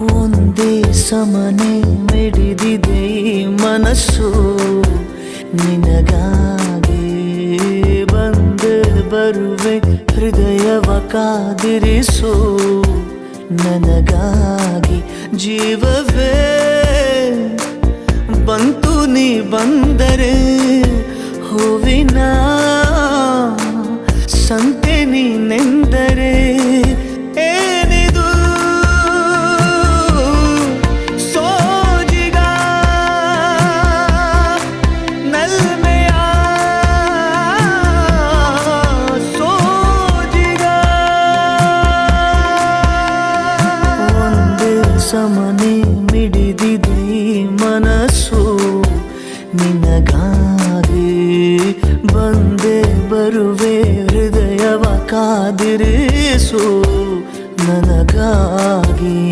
ಒಂದೇ ಸಮನೆ ಮಿಡಿದಿದೆ ಮನಸ್ಸು. ನಿನಗಾಗಿ ಬಂದು ಬರುವೆ ಹೃದಯವ ಕಾದಿರಿಸು. ನನಗಾಗಿ ಜೀವವೇ ಬಂತು ನೀ ಬಂದರೆ ಹೂವಿನ ಸಂತೆ ನೀನೆಂದರೆ ಸಮನೆ ಮಿಡಿದಿದೆ ಮನಸ್ಸು. ನಿನಗಾಗಿ ಬಂದೆ ಬರುವೆ ಹೃದಯವ ಕಾದಿರಿಸು. ನನಗಾಗಿ